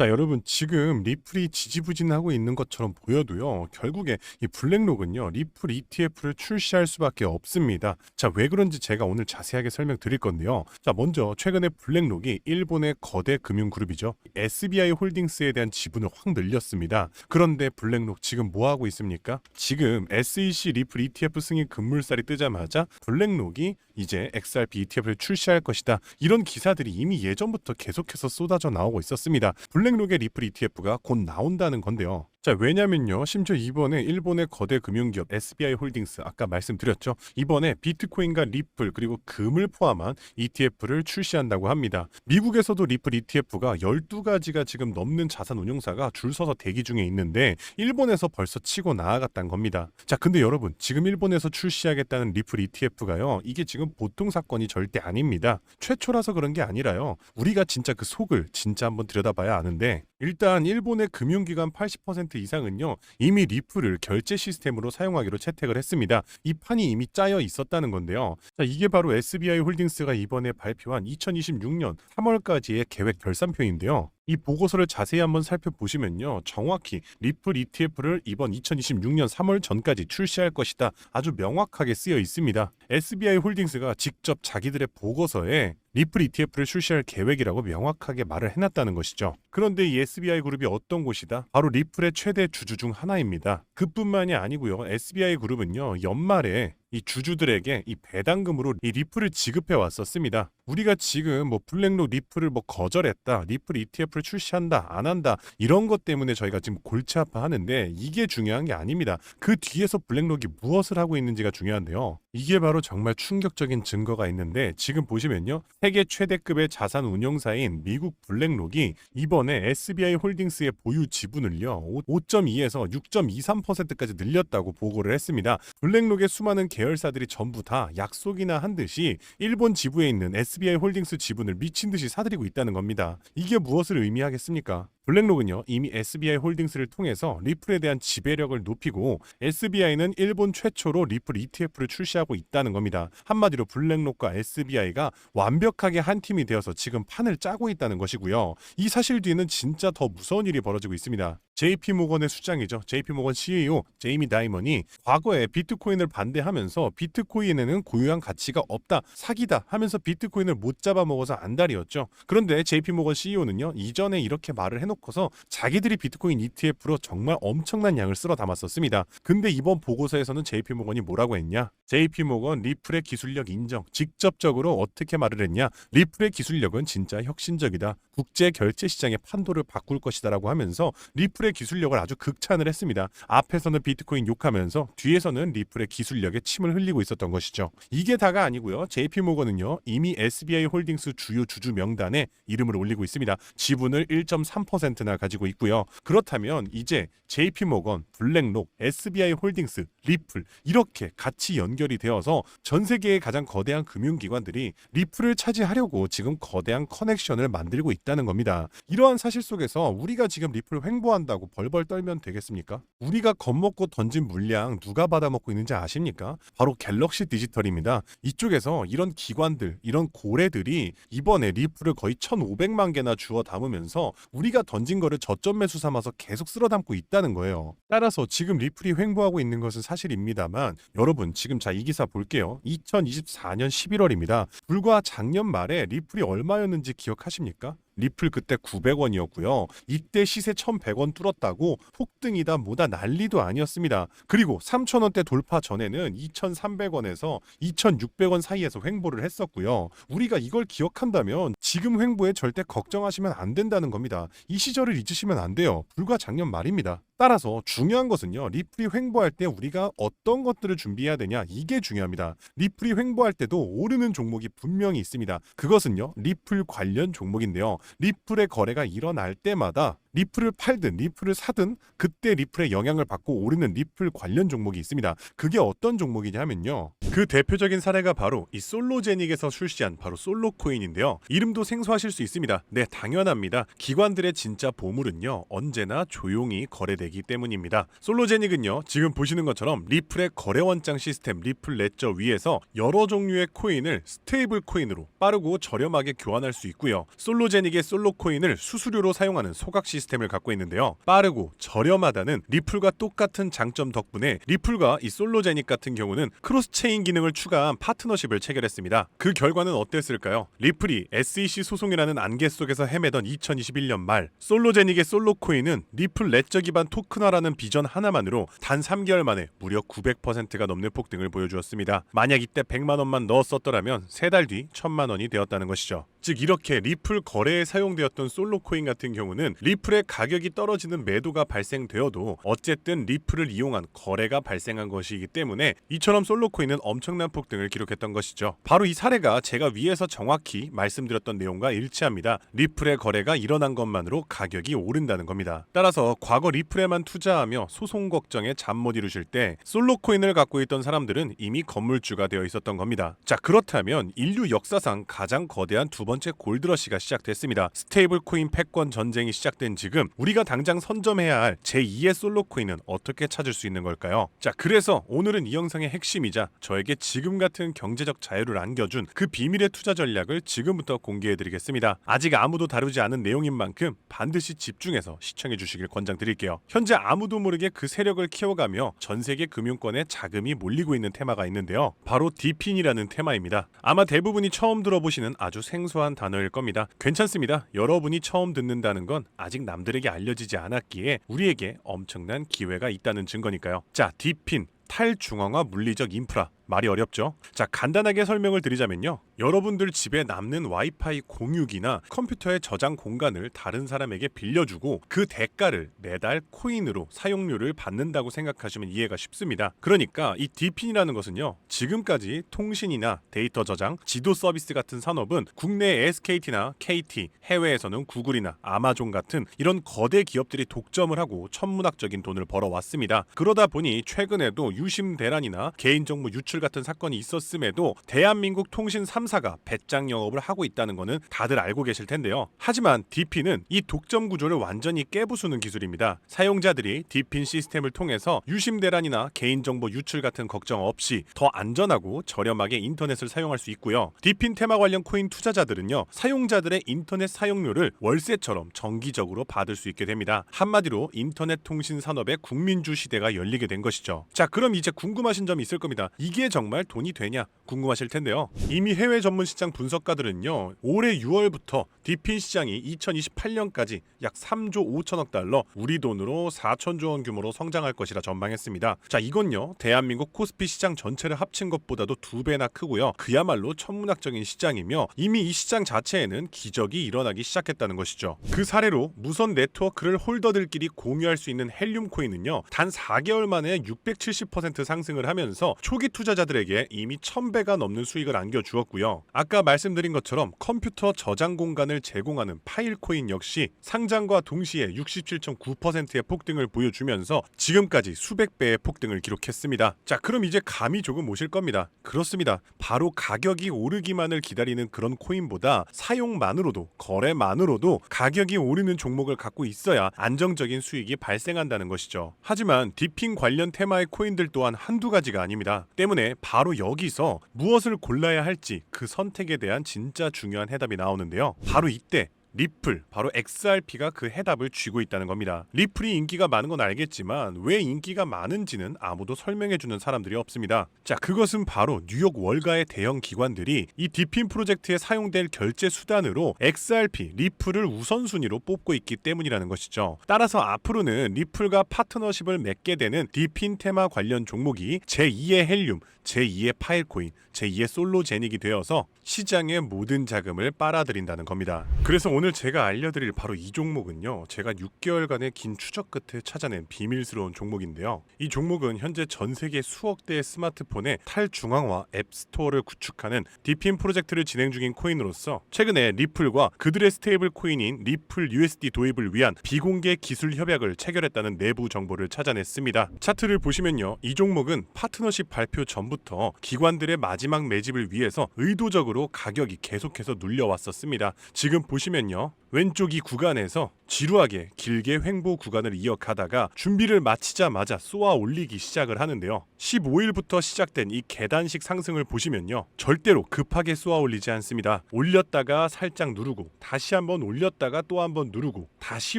자, 여러분 지금 리플이 지지부진하고 있는 것처럼 보여도요. 결국에 이 블랙록은요. 리플 ETF를 출시할 수밖에 없습니다. 자, 왜 그런지 제가 오늘 자세하게 설명드릴 건데요. 자, 먼저 최근에 블랙록이 일본의 거대 금융 그룹이죠. SBI 홀딩스에 대한 지분을 확 늘렸습니다. 그런데 블랙록 지금 뭐 하고 있습니까? 지금 SEC 리플 ETF 승인 급물살이 뜨자마자 블랙록이 이제 XRP ETF를 출시할 것이다. 이런 기사들이 이미 예전부터 계속해서 쏟아져 나오고 있었습니다. 블랙 록의 리플 ETF가 곧 나온다는 건데요. 자, 왜냐면요. 심지어 이번에 일본의 거대 금융기업 SBI 홀딩스 아까 말씀드렸죠. 이번에 비트코인과 리플 그리고 금을 포함한 ETF를 출시한다고 합니다. 미국에서도 리플 ETF가 12가지가 지금 넘는 자산 운용사가 줄 서서 대기 중에 있는데 일본에서 벌써 치고 나아갔다는 겁니다. 자, 근데 여러분, 지금 일본에서 출시하겠다는 리플 ETF가요. 이게 지금 보통 사건이 절대 아닙니다. 최초라서 그런 게 아니라요. 우리가 진짜 그 속을 진짜 한번 들여다봐야 아는데 일단 일본의 금융기관 80% 이상은요 이미 리플을 결제 시스템으로 사용하기로 채택을 했습니다. 이 판이 이미 짜여 있었다는 건데요. 자 이게 바로 SBI 홀딩스가 이번에 발표한 2026년 3월까지의 계획 결산표인데요. 이 보고서를 자세히 한번 살펴보시면요. 정확히 리플 ETF를 이번 2026년 3월 전까지 출시할 것이다. 아주 명확하게 쓰여 있습니다. SBI 홀딩스가 직접 자기들의 보고서에 리플 ETF를 출시할 계획이라고 명확하게 말을 해놨다는 것이죠. 그런데 이 SBI 그룹이 어떤 곳이다? 바로 리플의 최대 주주 중 하나입니다. 그뿐만이 아니고요. SBI 그룹은요. 연말에 이 주주들에게 이 배당금으로 이 리플을 지급해 왔었습니다. 우리가 지금 뭐 블랙록 리플을 뭐 거절했다, 리플 ETF를 출시한다, 안 한다 이런 것 때문에 저희가 지금 골치 아파하는데 이게 중요한 게 아닙니다. 그 뒤에서 블랙록이 무엇을 하고 있는지가 중요한데요. 이게 바로 정말 충격적인 증거가 있는데 지금 보시면요, 세계 최대급의 자산 운용사인 미국 블랙록이 이번에 SBI 홀딩스의 보유 지분을요 5.2에서 6.23%까지 늘렸다고 보고를 했습니다. 블랙록의 수많은 계열사들이 전부 다 약속이나 한 듯이 일본 지부에 있는 SBI 홀딩스 지분을 미친 듯이 사들이고 있다는 겁니다. 이게 무엇을 의미하겠습니까? 블랙록은요 이미 SBI 홀딩스를 통해서 리플에 대한 지배력을 높이고 SBI는 일본 최초로 리플 ETF를 출시하고 있다는 겁니다. 한마디로 블랙록과 SBI가 완벽하게 한 팀이 되어서 지금 판을 짜고 있다는 것이고요. 이 사실 뒤에는 진짜 더 무서운 일이 벌어지고 있습니다. JP 모건의 수장이죠. JP 모건 CEO 제이미 다이먼이 과거에 비트코인을 반대하면서 비트코인에는 고유한 가치가 없다, 사기다 하면서 비트코인을 못 잡아먹어서 안달이었죠. 그런데 JP 모건 CEO는요 이전에 이렇게 말을 해놓고서 자기들이 비트코인 ETF로 정말 엄청난 양을 쓸어 담았었습니다. 근데 이번 보고서에서는 JP 모건이 뭐라고 했냐? JP 모건 리플의 기술력 인정. 직접적으로 어떻게 말을 했냐? 리플의 기술력은 진짜 혁신적이다. 국제 결제 시장의 판도를 바꿀 것이다라고 하면서 리플의 기술력을 아주 극찬을 했습니다. 앞에서는 비트코인 욕하면서 뒤에서는 리플의 기술력에 침을 흘리고 있었던 것이죠. 이게 다가 아니고요. JP 모건은요. 이미 SBI 홀딩스 주요 주주 명단에 이름을 올리고 있습니다. 지분을 1.3%나 가지고 있고요. 그렇다면 이제 JP 모건, 블랙록, SBI 홀딩스, 리플 이렇게 같이 연결이 되어서 전 세계의 가장 거대한 금융기관들이 리플을 차지하려고 지금 거대한 커넥션을 만들고 있다는 겁니다. 이러한 사실 속에서 우리가 지금 리플 횡보한다고 벌벌 떨면 되겠습니까? 우리가 겁먹고 던진 물량 누가 받아먹고 있는지 아십니까? 바로 갤럭시 디지털입니다. 이쪽에서 이런 기관들, 이런 고래들이 이번에 리플을 거의 1,500만 개나 주워 담으면서 우리가 던진 거를 저점 매수 삼아서 계속 쓸어 담고 있다는 거예요. 따라서 지금 리플이 횡보하고 있는 것은 사실입니다만 여러분 지금 자 이 기사 볼게요. 2024년 11월입니다. 불과 작년 말에 리플이 얼마였는지 기억하십니까? 리플 그때 900원이었고요. 이때 시세 1,100원 뚫었다고 폭등이다 뭐다 난리도 아니었습니다. 그리고 3,000원대 돌파 전에는 2,300원에서 2,600원 사이에서 횡보를 했었고요. 우리가 이걸 기억한다면 지금 횡보에 절대 걱정하시면 안 된다는 겁니다. 이 시절을 잊으시면 안 돼요. 불과 작년 말입니다. 따라서 중요한 것은요. 리플이 횡보할 때 우리가 어떤 것들을 준비해야 되냐 이게 중요합니다. 리플이 횡보할 때도 오르는 종목이 분명히 있습니다. 그것은요. 리플 관련 종목인데요. 리플의 거래가 일어날 때마다 리플을 팔든 리플을 사든 그때 리플의 영향을 받고 오르는 리플 관련 종목이 있습니다. 그게 어떤 종목이냐면요. 그 대표적인 사례가 바로 이 솔로제닉에서 출시한 바로 솔로코인인데요. 이름도 생소하실 수 있습니다. 네, 당연합니다. 기관들의 진짜 보물은요. 언제나 조용히 거래되기 때문입니다. 솔로제닉은요. 지금 보시는 것처럼 리플의 거래 원장 시스템 리플 레저 위에서 여러 종류의 코인을 스테이블 코인으로 빠르고 저렴하게 교환할 수 있고요. 솔로제닉의 솔로 코인을 수수료로 사용하는 소각 시스템 을 갖고 있는데요. 빠르고 저렴하다는 리플과 똑같은 장점 덕분에 리플과 이 솔로제닉 같은 경우는 크로스 체인 기능을 추가한 파트너십을 체결했습니다. 그 결과는 어땠을까요? 리플이 SEC 소송이라는 안개 속에서 헤매던 2021년 말 솔로제닉의 솔로 코인은 리플 레저 기반 토큰화라는 비전 하나만으로 단 3개월 만에 무려 900%가 넘는 폭등을 보여주었습니다. 만약 이때 100만 원만 넣었었더라면 세 달 뒤 1000만 원이 되었다는 것이죠. 즉 이렇게 리플 거래에 사용되었던 솔로 코인 같은 경우는 리플의 가격이 떨어지는 매도가 발생되어도 어쨌든 리플을 이용한 거래가 발생한 것이기 때문에 이처럼 솔로 코인은 엄청난 폭등을 기록했던 것이죠. 바로 이 사례가 제가 위에서 정확히 말씀드렸던 내용과 일치합니다. 리플의 거래가 일어난 것만으로 가격이 오른다는 겁니다. 따라서 과거 리플에만 투자하며 소송 걱정에 잠 못 이루실 때 솔로 코인을 갖고 있던 사람들은 이미 건물주가 되어 있었던 겁니다. 자 그렇다면 인류 역사상 가장 거대한 두 번째 골드러시가 시작됐습니다. 스테이블 코인 패권 전쟁이 시작된 지금 우리가 당장 선점해야 할 제2의 솔로 코인은 어떻게 찾을 수 있는 걸까요? 자 그래서 오늘은 이 영상의 핵심이자 저에게 지금 같은 경제적 자유를 안겨준 그 비밀의 투자 전략을 지금부터 공개해드리겠습니다. 아직 아무도 다루지 않은 내용인 만큼 반드시 집중해서 시청해 주시길 권장드릴게요. 현재 아무도 모르게 그 세력을 키워가며 전 세계 금융권에 자금이 몰리고 있는 테마가 있는데요. 바로 디핀이라는 테마입니다. 아마 대부분이 처음 들어보시는 아주 생소한 단어일 겁니다. 괜찮습니다. 여러분이 처음 듣는다는 건 아직 남들에게 알려지지 않았기에 우리에게 엄청난 기회가 있다는 증거니까요. 자, 디핀 탈중앙화 물리적 인프라 말이 어렵죠? 자, 간단하게 설명을 드리자면요. 여러분들 집에 남는 와이파이 공유기나 컴퓨터의 저장 공간을 다른 사람에게 빌려주고 그 대가를 매달 코인으로 사용료를 받는다고 생각하시면 이해가 쉽습니다. 그러니까 이 디핀이라는 것은요. 지금까지 통신이나 데이터 저장, 지도 서비스 같은 산업은 국내 SKT나 KT, 해외에서는 구글이나 아마존 같은 이런 거대 기업들이 독점을 하고 천문학적인 돈을 벌어왔습니다. 그러다 보니 최근에도 유심 대란이나 개인정보 유출 같은 사건이 있었음에도 대한민국 통신 3 사가 배짱 영업을 하고 있다는 거는 다들 알고 계실 텐데요. 하지만 DP는 이 독점 구조를 완전히 깨부수는 기술입니다. 사용자들이 DPN 시스템을 통해서 유심 대란이나 개인정보 유출 같은 걱정 없이 더 안전하고 저렴하게 인터넷을 사용할 수 있고요. DPN 테마 관련 코인 투자자들은요. 사용자들의 인터넷 사용료를 월세처럼 정기적으로 받을 수 있게 됩니다. 한마디로 인터넷 통신 산업의 국민주 시대가 열리게 된 것이죠. 자, 그럼 이제 궁금하신 점이 있을 겁니다. 이게 정말 돈이 되냐 궁금하실 텐데요. 이미 해외 전문 시장 분석가들은요. 올해 6월부터 디핀 시장이 2028년까지 약 3조 5천억 달러, 우리 돈으로 4천조 원 규모로 성장할 것이라 전망했습니다. 자, 이건요. 대한민국 코스피 시장 전체를 합친 것보다도 두 배나 크고요. 그야말로 천문학적인 시장이며 이미 이 시장 자체에는 기적이 일어나기 시작했다는 것이죠. 그 사례로 무선 네트워크를 홀더들끼리 공유할 수 있는 헬륨 코인은요. 단 4개월 만에 670% 상승을 하면서 초기 투자자들에게 이미 1000배가 넘는 수익을 안겨 주었고요. 아까 말씀드린 것처럼 컴퓨터 저장 공간을 제공하는 파일 코인 역시 상장과 동시에 67.9%의 폭등을 보여주면서 지금까지 수백 배의 폭등을 기록했습니다. 자, 그럼 이제 감이 조금 오실 겁니다. 그렇습니다. 바로 가격이 오르기만을 기다리는 그런 코인보다 사용만으로도 거래만으로도 가격이 오르는 종목을 갖고 있어야 안정적인 수익이 발생한다는 것이죠. 하지만 디핑 관련 테마의 코인들 또한 한두 가지가 아닙니다. 때문에 바로 여기서 무엇을 골라야 할지 그 선택에 대한 진짜 중요한 해답이 나오는데요. 바로 이때 리플, 바로 XRP가 그 해답을 쥐고 있다는 겁니다. 리플이 인기가 많은 건 알겠지만 왜 인기가 많은지는 아무도 설명해주는 사람들이 없습니다. 자, 그것은 바로 뉴욕 월가의 대형 기관들이 이 디핀 프로젝트에 사용될 결제 수단으로 XRP, 리플을 우선순위로 뽑고 있기 때문이라는 것이죠. 따라서 앞으로는 리플과 파트너십을 맺게 되는 디핀 테마 관련 종목이 제2의 헬륨, 제2의 파일코인, 제2의 솔로제닉이 되어서 시장의 모든 자금을 빨아들인다는 겁니다. 그래서 오늘 제가 알려드릴 바로 이 종목은요. 제가 6개월간의 긴 추적 끝에 찾아낸 비밀스러운 종목인데요. 이 종목은 현재 전 세계 수억 대의 스마트폰의 탈중앙화 앱스토어를 구축하는 디핀 프로젝트를 진행 중인 코인으로서 최근에 리플과 그들의 스테이블 코인인 리플 USD 도입을 위한 비공개 기술 협약을 체결했다는 내부 정보를 찾아냈습니다. 차트를 보시면요. 이 종목은 파트너십 발표 전부터 기관들의 마지막 매집을 위해서 의도적으로 가격이 계속해서 눌려왔었습니다. 지금 보시면요. 왼쪽 이 구간에서 지루하게 길게 횡보 구간을 이어가다가 준비를 마치자마자 쏘아 올리기 시작을 하는데요. 15일부터 시작된 이 계단식 상승을 보시면요. 절대로 급하게 쏘아 올리지 않습니다. 올렸다가 살짝 누르고 다시 한번 올렸다가 또 한번 누르고 다시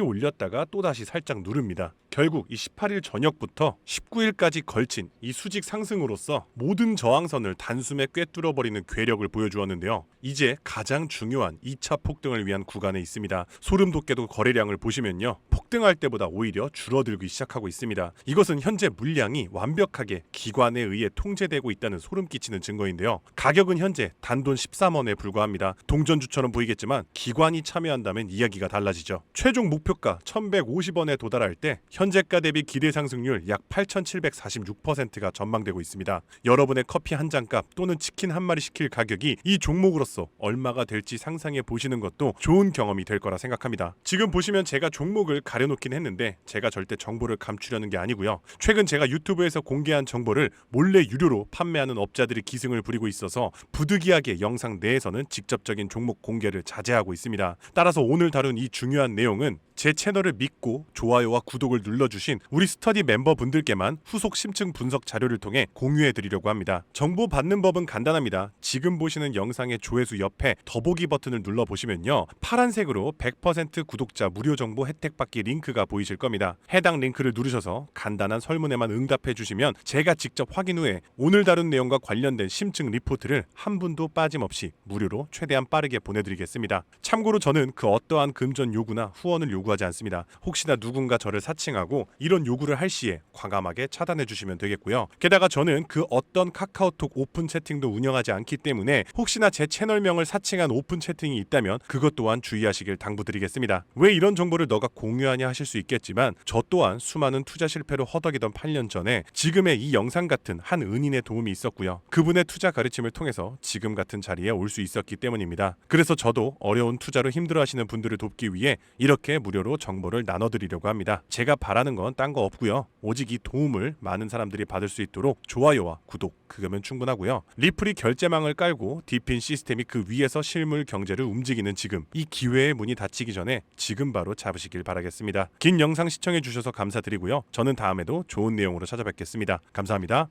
올렸다가 또 다시 살짝 누릅니다. 결국 이 18일 저녁부터 19일까지 걸친 이 수직 상승으로서 모든 저항선을 단숨에 꿰뚫어 버리는 괴력을 보여주었는데요. 이제 가장 중요한 2차 폭등을 위한 구간에 있습니다. 소름 돋게도 거래량을 보시면요. 폭등할 때보다 오히려 줄어들기 시작하고 있습니다. 이것은 현재 물량이 완벽하게 기관에 의해 통제되고 있다는 소름 끼치는 증거인데요. 가격은 현재 단돈 13원에 불과합니다. 동전주처럼 보이겠지만 기관이 참여한다면 이야기가 달라지죠. 최종 목표가 1150원에 도달할 때 현재가 대비 기대 상승률 약 8746%가 전망되고 있습니다. 여러분의 커피 한 잔값 또는 치킨 한 마리 시킬 가격이 이 종목으로서 얼마가 될지 상상해 보시는 것도 좋은 경험이 될 거라 생각합니다. 지금 보시면 제가 종목을 가려놓긴 했는데 제가 절대 정보를 감추려는 게 아니고요. 최근 제가 유튜브에서 공개한 정보를 몰래 유료로 판매하는 업자들이 기승을 부리고 있어서 부득이하게 영상 내에서는 직접적인 종목 공개를 자제하고 있습니다. 따라서 오늘 다룬 이 중요한 내용은 제 채널을 믿고 좋아요와 구독을 눌러주신 우리 스터디 멤버분들께만 후속 심층 분석 자료를 통해 공유해 드리려고 합니다. 정보 받는 법은 간단합니다. 지금 보시는 영상의 조회수 옆에 더보기 버튼을 눌러 보시면요. 파란색으로 100% 구독자 무료 정보 혜택 받기 링크가 보이실 겁니다. 해당 링크를 누르셔서 간단한 설문에만 응답해 주시면 제가 직접 확인 후에 오늘 다룬 내용과 관련된 심층 리포트를 한 분도 빠짐없이 무료로 최대한 빠르게 보내드리겠습니다. 참고로 저는 그 어떠한 금전 요구나 후원을 요구 하지 않습니다. 혹시나 누군가 저를 사칭하고 이런 요구를 할 시에 과감하게 차단해 주시면 되겠고요. 게다가 저는 그 어떤 카카오톡 오픈 채팅도 운영하지 않기 때문에 혹시나 제 채널명을 사칭한 오픈 채팅이 있다면 그것 또한 주의하시길 당부드리겠습니다. 왜 이런 정보를 너가 공유하냐 하실 수 있겠지만 저 또한 수많은 투자 실패로 허덕이던 8년 전에 지금의 이 영상 같은 한 은인의 도움이 있었고요. 그분의 투자 가르침을 통해서 지금 같은 자리에 올 수 있었기 때문입니다. 그래서 저도 어려운 투자로 힘들어하시는 분들을 돕기 위해 이렇게 무료로 정보를 나눠드리려고 합니다. 제가 바라는 건 딴 거 없고요. 오직 이 도움을 많은 사람들이 받을 수 있도록 좋아요와 구독 그거면 충분하고요. 리플이 결제망을 깔고 디핀 시스템이 그 위에서 실물 경제를 움직이는 지금 이 기회의 문이 닫히기 전에 지금 바로 잡으시길 바라겠습니다. 긴 영상 시청해 주셔서 감사드리고요. 저는 다음에도 좋은 내용으로 찾아뵙겠습니다. 감사합니다.